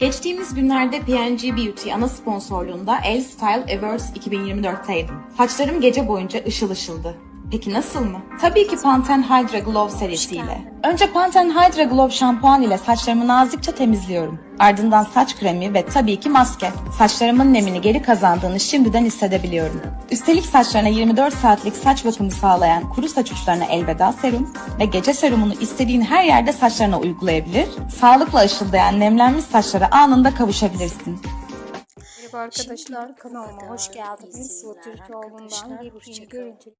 Geçtiğimiz günlerde PNG Beauty ana sponsorluğunda Elle Style Awards 2024'teydim. Saçlarım gece boyunca ışıl ışıldı. Peki nasıl mı? Tabii ki Pantene Hydra Glow serisiyle. Önce Pantene Hydra Glow şampuan ile saçlarımı nazikçe temizliyorum. Ardından saç kremi ve tabii ki maske. Saçlarımın nemini geri kazandığını şimdiden hissedebiliyorum. Üstelik saçlarına 24 saatlik saç bakımı sağlayan kuru saç uçlarına elveda serum ve gece serumunu istediğin her yerde saçlarına uygulayabilir, sağlıkla ışıldayan nemlenmiş saçlara anında kavuşabilirsin. Merhaba arkadaşlar kanalıma hoş geldiniz. seyirler Türkoğlu'ndan arkadaşlar. bir Hoşça yeni kalın. görüntü